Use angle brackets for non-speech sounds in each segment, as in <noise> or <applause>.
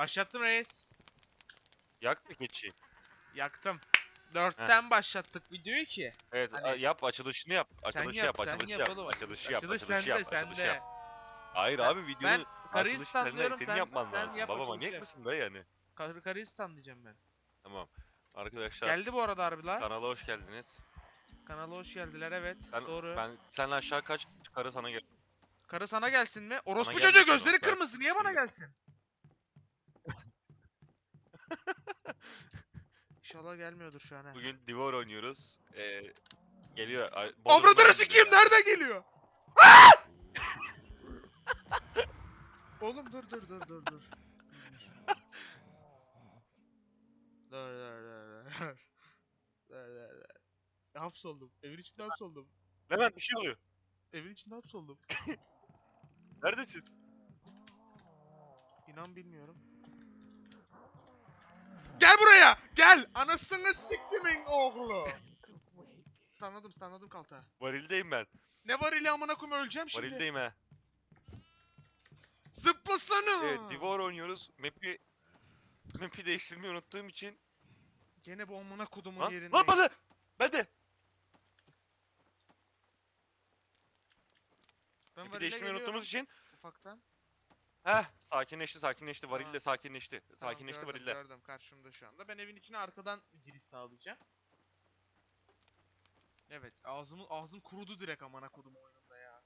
Başlattım reis. Yak mı keçi? Yaktım. Dörtten başlattık videoyu ki. Evet Hani- a- yap açılışını yap. Sen Açılışı yap, sen açılışı yap oğlum. Açılışı yap, Açılış açılışı sende, yap, açılışı sende. yap. Hayır Sen- abi videonun karıyı açılış standlıyorum, senin sen- yapman sen lazım. yap, Baba açılışı manyak yap. mısın da yani? Kar karıyı diyeceğim ben. Tamam. Arkadaşlar Geldi bu arada harbiler. kanala hoş geldiniz. Kanala hoş geldiler evet. Ben, Doğru. ben sen aşağı kaç karı sana gel. Karı sana gelsin mi? Orospu çocuğu gelmesin o, gözleri ben kırmızı niye bana gelsin? <laughs> İnşallah gelmiyordur şu an ha. Bugün Divor oynuyoruz. Ee, geliyor. ay- Bodrum'dan Avradını geliyor sikeyim ya. nereden geliyor? Aa! <laughs> Oğlum dur dur dur dur dur. <laughs> dur dur dur dur. Dur dur dur. Hapsoldum. Evin içinde hapsoldum. Levent bir şey oluyor. Evin içinde hapsoldum. Neredesin? İnan bilmiyorum. Gel buraya! Gel! Anasını siktimin oğlu! Stanladım stanladım kalta. Varildeyim ben. Ne var ile amına koyayım öleceğim şimdi. Varildeyim he. Zıplasana! Evet Divor oynuyoruz. Map'i Map'i değiştirmeyi unuttuğum için Gene bu amına kodumun Lan, yerindeyiz. lan bana! Ben de. Ben Map'i değiştirmeyi unuttuğumuz için ufaktan. Heh sakinleşti sakinleşti Tamam. varilde sakinleşti. Sakinleşti gördüm, varilde. Gördüm karşımda şu anda. Ben evin içine arkadan giriş sağlayacağım. Evet ağzım ağzım kurudu direkt amına kodum oyununda ya.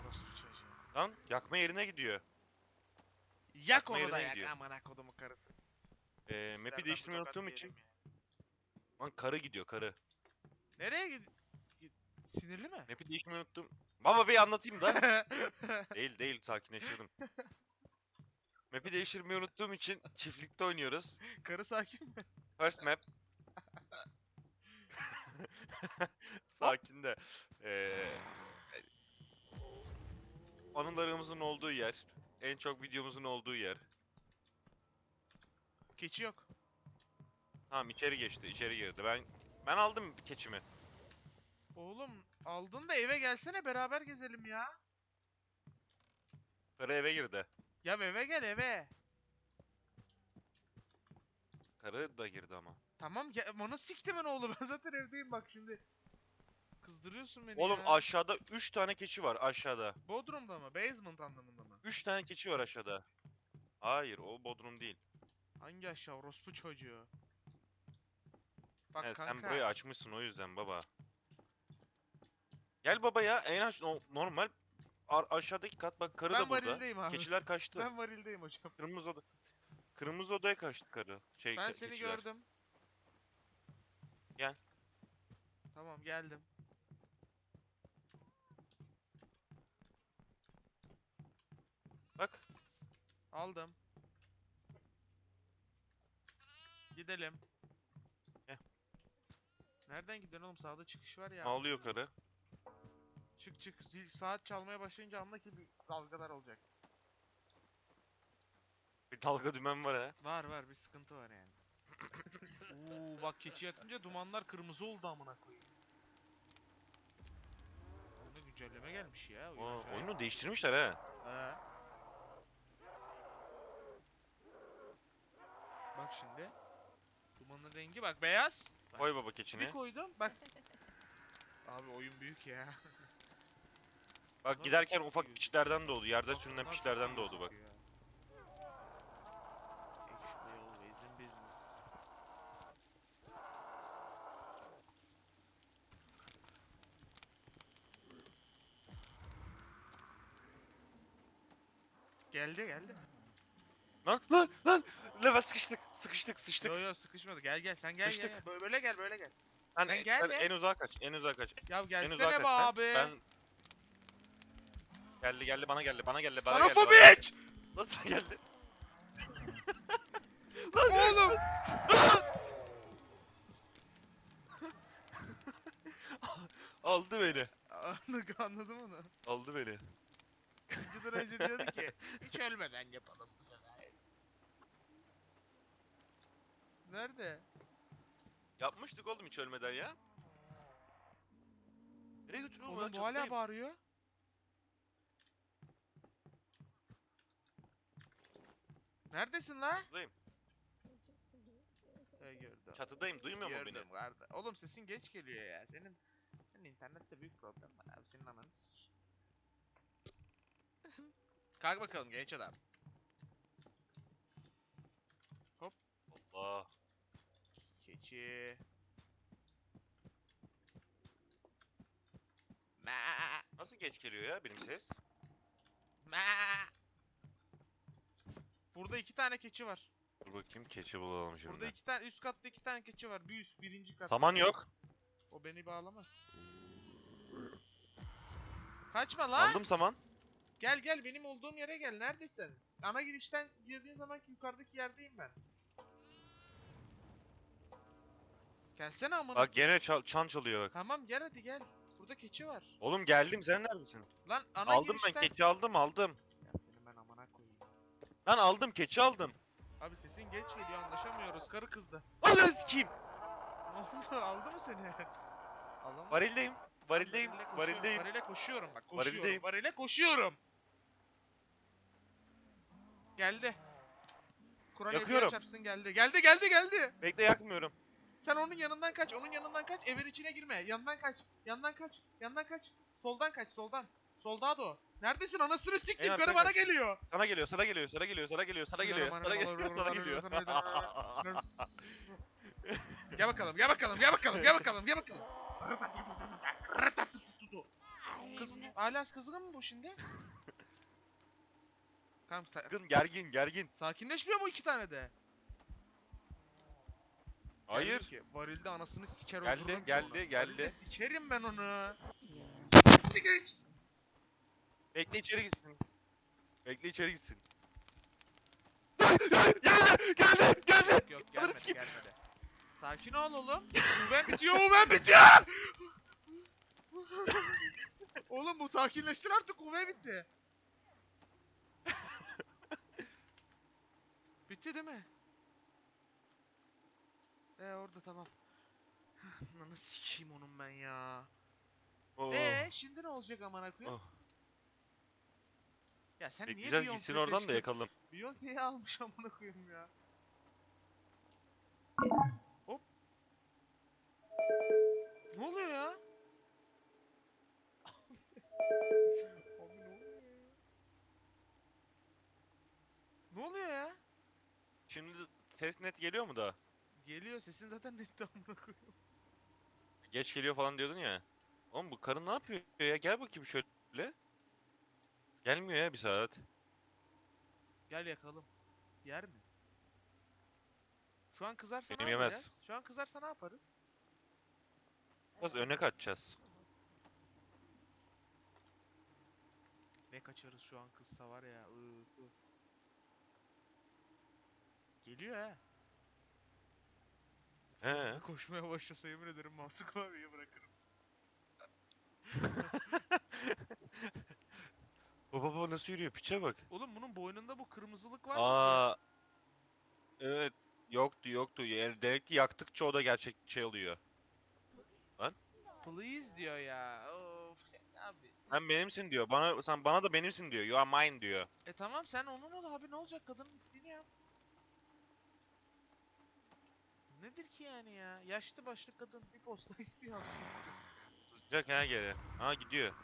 Orospu çocuğu. Lan yakma yerine gidiyor. Yak Yakma onu da yerine yak gidiyor. amına kodumun karısı. Ee, İstersen map'i bir değiştirmeyi tokat unuttuğum için ya. lan karı gidiyor karı. Nereye gid... gid- Sinirli mi? Map'i değiştirmeyi unuttum. Baba bir anlatayım da. <laughs> değil değil sakinleştirdim. Map'i değiştirmeyi unuttuğum için çiftlikte oynuyoruz. Karı sakin mi? First map. <laughs> Sakin de. Ee, anılarımızın olduğu yer. En çok videomuzun olduğu yer. Keçi yok. Tamam içeri geçti, içeri girdi. Ben ben aldım keçimi. Oğlum aldın da eve gelsene beraber gezelim ya. Karı eve girdi. Ya eve gel eve. Karı da girdi ama. Tamam gel. Bana siktimin oğlu <laughs> ben zaten evdeyim bak şimdi. Kızdırıyorsun beni Oğlum ya. aşağıda 3 tane keçi var aşağıda. Bodrum'da mı? Basement anlamında mı? 3 tane keçi var aşağıda. Hayır o Bodrum değil. Hangi aşağı orospu çocuğu? Bak Evet, kanka. sen burayı açmışsın o yüzden baba. Gel baba ya en aş no- normal a- aşağıdaki kat bak karı ben da burada. varildeyim abi. Keçiler kaçtı. Ben varildeyim hocam. Kırmızı oda. Kırmızı odaya kaçtı karı. Şey, Ben ke- seni keçiler. gördüm. Gel. Tamam geldim. Bak. Aldım. Gidelim. Gel. Nereden gidiyorsun oğlum? Sağda çıkış var ya. Ağlıyor karı. Çık çık. Zil saat çalmaya başlayınca anla ki bir dalgalar olacak. Bir dalga dümen var ha. Var var bir sıkıntı var yani. <laughs> Oo bak keçi yakınca dumanlar kırmızı oldu amına koyayım. Oyuna güncelleme gelmiş ya. oyun Aa, acayip. oyunu değiştirmişler ha. He. Bak şimdi. Dumanın rengi bak beyaz. Bak, Koy baba bir keçini. koydum bak. Abi oyun büyük ya. Bak Bunlar giderken çok ufak iyi. piçlerden doğdu. Yerde Bak sürünen bunlar çok piçlerden iyi doğdu bak. gözüküyor. Actually always in business. Geldi geldi. Lan lan lan. Leva sıkıştık. Sıkıştık sıçtık. Yo yo sıkışmadı. Gel gel sen gel Sıkıştık. gel. Böyle, böyle gel böyle gel. Sen, Sen gel sen be. en uzağa kaç. En uzağa kaç. Ya En uzağa gelsene kaç be sen. abi. Ben Geldi geldi bana geldi bana geldi bana geldi. bana geldi. fobiç! Nasıl geldi? <laughs> Oğlum! <laughs> Aldı beni. Anladım onu. Aldı beni. Videodan önce diyordu ki hiç ölmeden yapalım bu sefer. <laughs> Nerede? Yapmıştık oğlum hiç ölmeden ya. Nereye götürüyor Oğlum bu hala bağırıyor. Neredesin la? Buradayım. He gördüm. Çatıdayım. Duymuyor mu beni? Gördüm. Oğlum sesin geç geliyor ya. Senin senin internette büyük problem var abi. Senin ananı. Kalk bakalım genç adam. Allah. Keçi. Ma Nasıl geç geliyor ya benim ses? ma. Burada iki tane keçi var. Dur bakayım keçi bulalım şimdi. Burada iki tane üst katta iki tane keçi var. Bir üst birinci kat. Saman yok. O beni bağlamaz. Kaçma lan. Aldım saman. Gel gel benim olduğum yere gel. Neredesin? Ana girişten girdiğin zaman yukarıdaki yerdeyim ben. Gelsene amına. Bak gene çal- çan çalıyor bak. Tamam gel hadi gel. Burada keçi var. Oğlum geldim sen neredesin? Lan ana aldım girişten... ben keçi aldım aldım. Ya seni ben amına koyayım. Lan aldım keçi aldım. Abi sesin geç geliyor anlaşamıyoruz. Karı kızdı. Ananı sikeyim. Ne oldu? <laughs> Aldı mı seni? Alamadı. Varildeyim. Varildeyim. Varile koşuyorum, Varildeyim. Varile koşuyorum bak koşuyorum. Varildeyim. Varile koşuyorum. Geldi. Kur'an Yakıyorum. çarpsın geldi. Geldi geldi geldi. Bekle yakmıyorum. Sen onun yanından kaç. Onun yanından kaç. Evin içine girme. Yandan kaç. Yandan kaç. Yandan kaç. Soldan kaç. Soldan. Solda da o. Neredesin anasını siktim. En Karı bana geliyor. Sana geliyor, sana geliyor, sana geliyor, sana geliyor, sana geliyor, sana geliyor, sana geliyor. Gel bakalım, gel bakalım, gel bakalım, gel bakalım, gel bakalım. Kız hala kızgın mı bu şimdi? Tamam sa- Sakın gergin, gergin. sakinleşmiyor mu iki tane de? Hayır. Ki, varilde anasını siker Geldi, öldürürüm geldi, onu. geldi. Varilde sikerim ben onu. Bekle içeri gitsin. Bekle içeri gitsin. geldi, geldi, geldi. Yok yok gelmedi gelmedi. Sakin ol oğlum. Uven bitiyor uven bitiyor. oğlum bu sakinleştir artık uve bitti. bitti değil mi? Ee orada tamam. <sighs> Nasıl sikeyim onun ben ya. Oo. Ee şimdi ne olacak amına koyayım? Oh. Ya sen niye Bekleyeceğiz gitsin Beyoncé oradan da seçtin? yakalım. Beyoncé'yi almış amına koyayım ya. Hop. Ne oluyor ya? <laughs> Abi ne oluyor ya? Ne oluyor ya? Şimdi ses net geliyor mu da? Geliyor sesin zaten <laughs> netti amına koyayım. Geç geliyor falan diyordun ya. Oğlum bu karın ne yapıyor ya? Gel bakayım şöyle. Gelmiyor ya bir saat. Gel yakalım. Yer mi? Şu an kızarsa Benim ne yemez. yapacağız? Şu an kızarsa ne yaparız? Biraz öne kaçacağız. Ne kaçarız şu an kızsa var ya. ıı, ıı. Geliyor ha. He. <laughs> Koşmaya başlasa yemin ederim mouse klavyeyi bırakırım. <laughs> Baba baba nasıl yürüyor? Piçe bak. Oğlum bunun boynunda bu kırmızılık var mı? Aa. Evet. Yoktu yoktu. Yani demek ki yaktıkça o da gerçek şey oluyor. Please diyor ya. Of abi. Sen benimsin diyor. Bana sen bana da benimsin diyor. You are mine diyor. E tamam sen onun ol abi ne olacak kadının isteğini yap. Nedir ki yani ya? Yaşlı başlı kadın bir posta <laughs> istiyor. Sıcak ha geri. Ha gidiyor.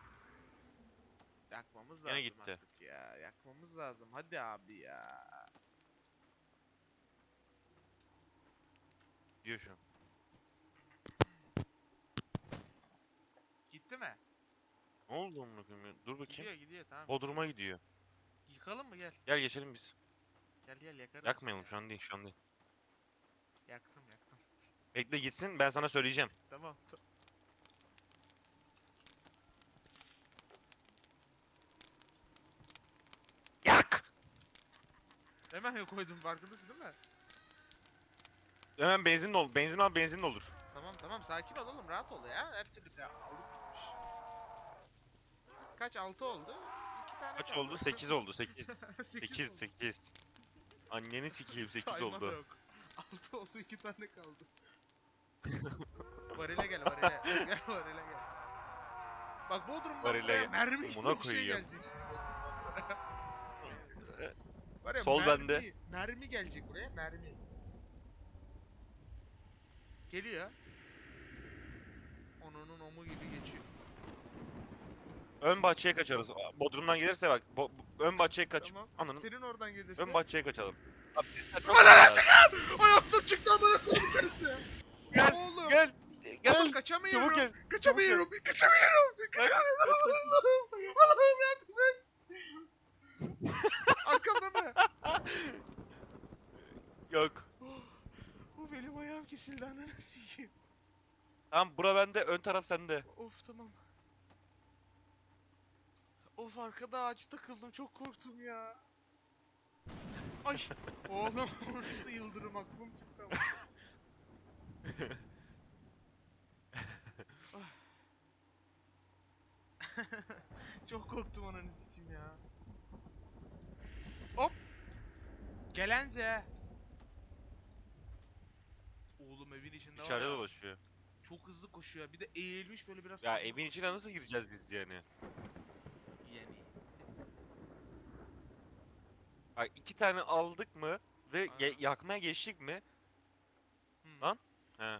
Yakmamız lazım gitti. artık ya. Yakmamız lazım. Hadi abi ya. Gidiyor şu an. Gitti mi? Ne oldu amına koyayım ya? Dur bakayım. Gidiyor gidiyor tamam. Bodrum'a gidiyor. Yıkalım mı gel. Gel geçelim biz. Gel gel yakarız. Yakmayalım şu an değil şu an değil. Yaktım yaktım. Bekle gitsin ben sana söyleyeceğim. Tamam. ta- Yak! Hemen koydum farkındasın değil mi? Hemen benzin ol. Benzin al benzin olur. Tamam tamam sakin ol oğlum rahat ol ya. Her türlü ya, aldık bizmiş. Kaç 6 oldu? 2 tane Kaç kaldı. oldu? 8 oldu 8. Sekiz <laughs> 8 oldu. 8. Anneni sikeyim 8 Sayma da oldu. yok. 6 oldu 2 tane kaldı. <laughs> varile gel varile. gel varile gel. Bak Bodrum'dan Varile buraya gel. mermi gibi Amına bir şey koyayım. gelecek şimdi. <laughs> Var ya Sol mermi, bende. Mermi gelecek buraya mermi. Geliyor. Onunun omu gibi geçiyor. Ön bahçeye kaçarız. Bodrum'dan gelirse bak. bo- ön bahçeye kaç. Tamam. Ananın. Senin oradan gelirse. Ön bahçeye kaçalım. Abi sizden çok Ulan var. Ayaklarım çıktı amına koyayım karısı. Gel, Oğlum. Gel. Oğlum Gel. kaçamıyorum. Çabuk gel. Kaçamıyorum. Kaçamıyorum. Kaçamıyorum. Allah'ım. Allah'ım yardım et. Arkamda <laughs> mı? Yok. Bu benim ayağım kesildi ananı sikeyim. Tamam bura bende, ön taraf sende. Of tamam. Of arkada ağaç takıldım çok korktum ya. Ay oğlum <laughs> nasıl yıldırım aklım çıktı ama. <laughs> Çok korktum ananı sikeyim ya. Hop. Gelenze. Oğlum evin içinde var İçeride ya, dolaşıyor. Çok hızlı koşuyor. Bir de eğilmiş böyle biraz. Ya evin içine nasıl gireceğiz biz? Yani. Bak iki tane aldık mı ve ge- Aynen. yakmaya geçtik mi? Hmm. Lan, He.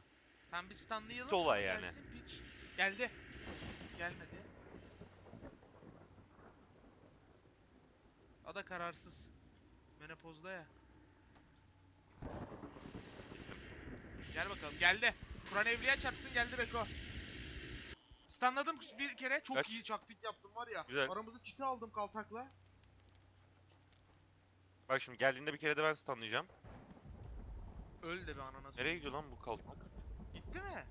Tam bir standlayalım. Bitti olay sonra yani. Gelsin piç. Geldi. Gelmedi. O da kararsız. Menopozda ya. Gel bakalım. Geldi. Kur'an evliya çarpsın geldi Beko. Stanladım bir kere. Çok Kaç? iyi çaktik yaptım var ya. Güzel. Aramızı çiti aldım kaltakla. Bak şimdi geldiğinde bir kere de ben stunlayacağım. Öl de be anana. Nereye gidiyor lan bu kaltak? Gitti mi?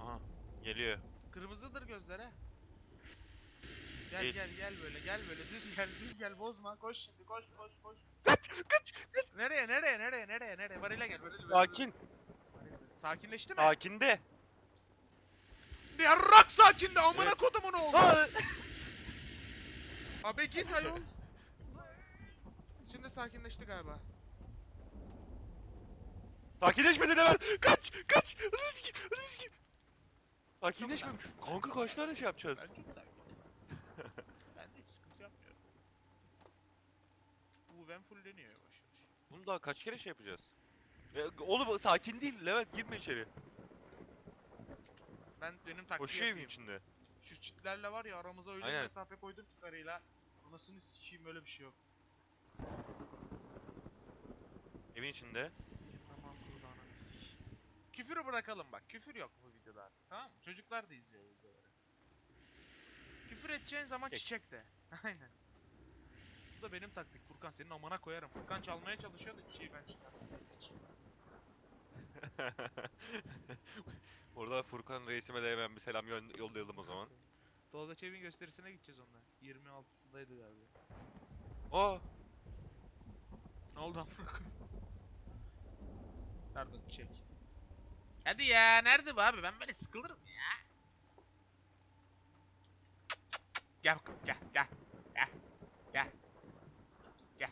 Aha. Geliyor. Kırmızıdır gözleri. Gel gel gel böyle gel böyle düz gel düz gel bozma koş şimdi koş koş koş. Kaç kaç. Nereye nereye nereye nereye nereye varile gel varile varile. Sakin. Varile. Sakinleşti mi? Sakin de. Yarrak sakindi amına Evet. kodumun oğlu. Abi git ayol. Şimdi sakinleşti galiba. Sakinleşmedin hemen. Kaç kaç. Risk risk. Sakinleşmemiş. Kanka kaç tane şey yapacağız? Ben çok sakinim. <laughs> ben de hiç sıkıntı yapmıyorum. Bu ben fulleniyor yavaş yavaş. Bunu daha kaç kere şey yapacağız? Ya, oğlum sakin değil Levent girme içeri. Ben benim taktiği Koşuyor evin yapayım. içinde. Şu çitlerle var ya aramıza öyle bir Aynen. mesafe koydum ki karıyla. Anasını sikeyim böyle bir şey yok. Evin içinde. Tamam kurdu ananı sikeyim. Küfürü bırakalım bak. Küfür yok bu videoda artık tamam mı? Çocuklar da izliyor videoları. Küfür edeceğin zaman Peki. çiçek de. <laughs> Aynen. Bu da benim taktik Furkan senin amana koyarım. Furkan çalmaya çalışıyor da bir şey ben çıkardım. Hiç. <laughs> Orada Furkan reisime de hemen bir selam yön- yollayalım o zaman. Tolga Çevik'in gösterisine gideceğiz onunla. 26'sındaydı galiba. Aa, Ne oldu amına? Pardon çek. Hadi ya nerede bu abi ben böyle sıkılırım ya. Gel bakalım gel gel. Gel. Gel.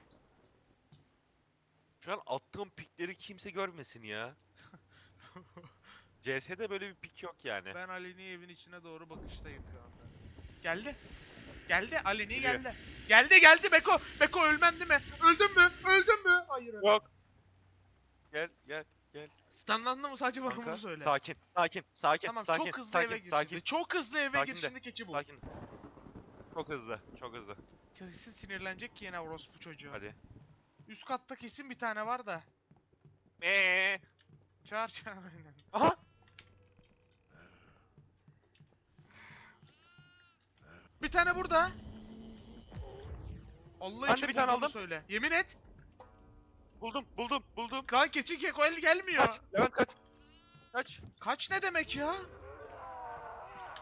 şu an attığım pikleri kimse görmesin ya. <laughs> CS'de böyle bir pik yok yani. Ben Ali'nin evin içine doğru bakıştayım şu anda. Geldi. Geldi Alini Geliyor. geldi. Geldi geldi Beko. Beko ölmem değil mi? Öldün mü? Öldün mü? Hayır. öldüm. Yok. Gel gel Stunlandı mı sadece bana kanka. bunu söyle. Sakin sakin sakin tamam sakin çok hızlı sakin eve gir sakin. Çok hızlı eve Sakin gir de. şimdi keçi bul. sakin. Çok hızlı çok hızlı. Kesin sinirlenecek ki yine orospu çocuğu. Hadi. Üst katta kesin bir tane var da. Eee. Çağır çağır aynen. Aha. Bir tane burada. Allah Ben de için bir tane aldım. Söyle. Yemin et. Buldum buldum buldum. Kan keçi keko el gelmiyor. Kaç. Levent kaç. Kaç. Kaç ne demek ya?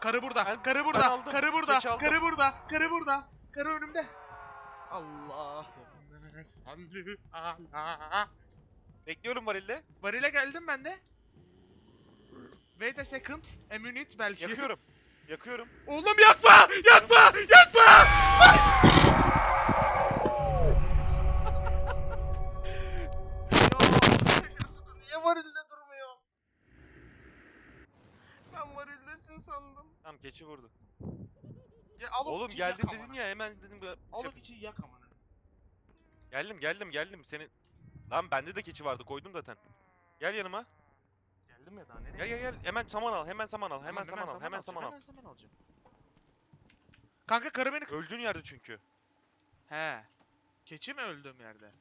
Karı burada. Ben- karı ben burada. aldım. Karı burada. Geç aldım. Karı burada. Karı burada. Karı önümde. Allahümme salli ala. Bekliyorum varilde. Varile geldim ben de. Wait a second. A minute belki. Yakıyorum. Yakıyorum. Oğlum yakma! Yakma! Yakma! Ya, Niye varilde durmuyor? Ben varildesin sandım. Tamam keçi vurdu. Ya al o Oğlum keçiyi geldin yak dedin amına. ya hemen dedim. ya- Al o Yap- keçiyi yak amına. Geldim geldim geldim. Senin... Lan bende de keçi vardı koydum zaten. Gel yanıma. Geldim ya daha nereye? Gel gel gel. Hemen saman al. Hemen saman al. Hemen saman al. Hemen saman al. Hemen saman alacağım. Kanka karı beni... Öldüğün yerde çünkü. He. Keçi mi öldüğüm yerde?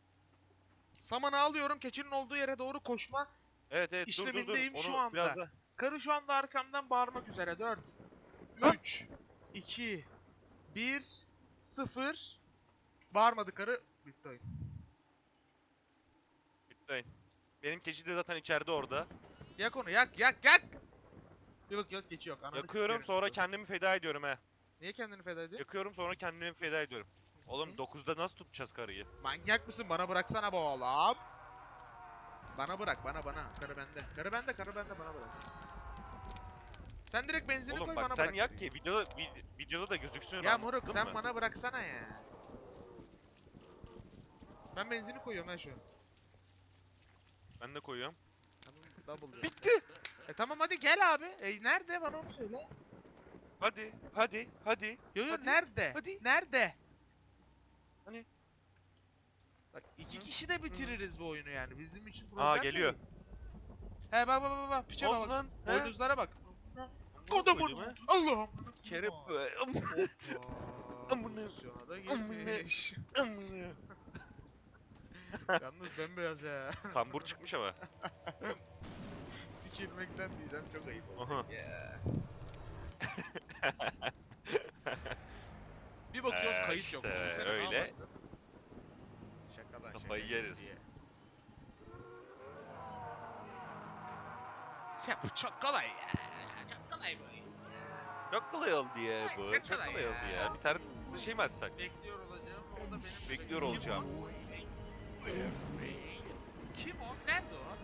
Samanı alıyorum keçinin olduğu yere doğru koşma. Evet evet dur dur dur. İşlemindeyim şu Onu anda. biraz da... Karı şu anda arkamdan bağırmak üzere. 4 Ha? 3 2 1 0 Bağırmadı karı. Bitti oyun. Bitti. Benim keçi de zaten içeride orada. Yak onu yak yak yak. Bir bakıyoruz keçi yok. Ananı Yakıyorum sikerim. sonra kendimi feda ediyorum he. Niye kendini feda ediyorsun? Yakıyorum sonra kendimi feda ediyorum. Oğlum 9'da nasıl tutacağız karıyı? Manyak mısın? Bana bıraksana bu oğlum. Bana bırak bana bana. Karı bende. Karı bende karı bende bana bırak. Sen direkt benzini Oğlum koy bak bana sen bırak. yak ki videoda vid- videoda da gözüksün. Ya moruk anladın sen mı? bana bıraksana ya. Ben benzini koyuyorum ha şu an. Ben de koyuyorum. Double. Bitti. E tamam hadi gel abi. E nerede bana onu söyle. Hadi hadi hadi. Yo yo Hadi, nerede? hadi. Nerede? Hani? Bak iki Hı, kişi de bitiririz bu oyunu yani. Bizim için problem Aa geliyor. değil. He bak bak bak bak. Piçe bak. Boynuzlara bak. Kodumun. ha? Allah'ım. Kerem. Hoppa. Amına. Pozisyona da Amına. <laughs> Yalnız bembeyaz ya. Kambur çıkmış ama. <laughs> Sikilmekten diyeceğim çok ayıp olacak ya. <laughs> Bir bakıyoruz Ee, kayıt yok. işte Düşünsene, ne öyle. yaparsın? Şaka lan, Kafayı şaka yeriz. diye. Ya bu çok kolay ya. Çok kolay bu. Çok kolay oldu ya Ay, bu. çok Çok kolay kolay oldu ya. Bir tane şey mi açsak? Bekliyor olacağım. O da benim. Bekliyor olacağım. Kim o? Nerede o?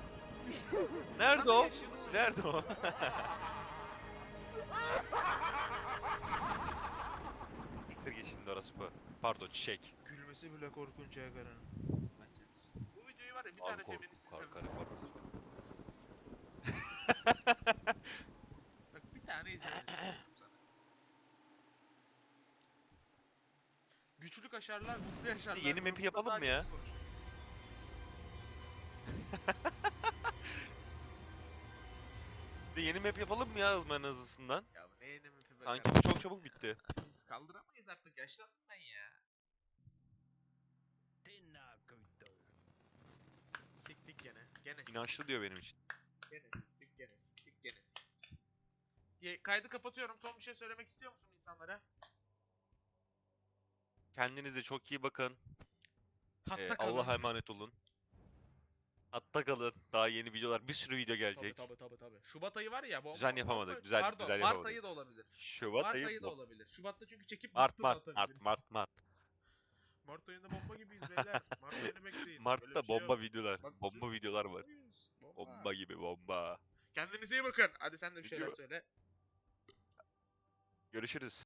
Nerede o? Nerede o? Siktir git şimdi orası bu. Pardon çiçek. Gülmesi bile korkunç ya. Bence Bu videoyu var ya bir Abi tane feminist kork, izlemesin. kork. <laughs> Bak bir tane izlemesin sana. Güçlü kaşarlar, mutlu yaşarlar. Yeni map'i grubunda yapalım mı sadece ya? biz konuşuyoruz. Bir de yeni map yapalım mı ya hızlı en hızlısından? Ya bu ne yeni map'i be Sanki kardeşim? bu çok çabuk bitti. Biz kaldıramayız artık yaşlandım ben ya. Siktik gene. Gene siktik. İnançlı diyor benim için. Gene siktik, gene siktik, gene siktik. Ye- Kaydı kapatıyorum. Son bir şey söylemek istiyor musun insanlara? Kendinize çok iyi bakın. Hatta Ee, kalın. Allah'a emanet olun. Hatta kalın. Daha yeni videolar, bir sürü video Tabii gelecek. tabii tabii tabii. Şubat ayı var ya. Bomba, Düzen yapamadık, düzen- Pardon, düzen Mart yapamadık. ayı da olabilir. Şubat Mart ayı ayı da bu. olabilir. Şubat'ta çünkü çekip Mart, Mart, Mart. Mart, Mart. <laughs> Mart ayında bomba gibiyiz beyler. Mart ayını bekleyin. Böyle Mart'ta şey bomba yok. videolar. Bak, Bomba videolar var. Bomba. Bomba gibi bomba. Kendinize iyi bakın. Hadi sen de bir şeyler Video- söyle. Görüşürüz.